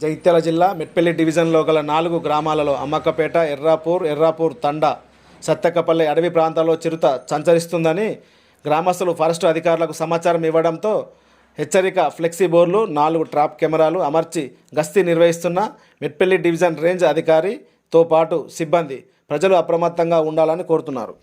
జగిత్యాల జిల్లా మెట్పల్లి డివిజన్లో గల నాలుగు గ్రామాలలో అమ్మక్కపేట ఎర్రాపూర్ ఎర్రాపూర్ తండా సత్తెక్కపల్లి అడవి ప్రాంతాల్లో చిరుత సంచరిస్తుందని గ్రామస్తులు ఫారెస్ట్ అధికారులకు సమాచారం ఇవ్వడంతో హెచ్చరిక ఫ్లెక్సీ బోర్లు నాలుగు ట్రాప్ కెమెరాలు అమర్చి గస్తీ నిర్వహిస్తున్న మెట్పల్లి డివిజన్ రేంజ్ అధికారితో పాటు సిబ్బంది ప్రజలు అప్రమత్తంగా ఉండాలని కోరుతున్నారు.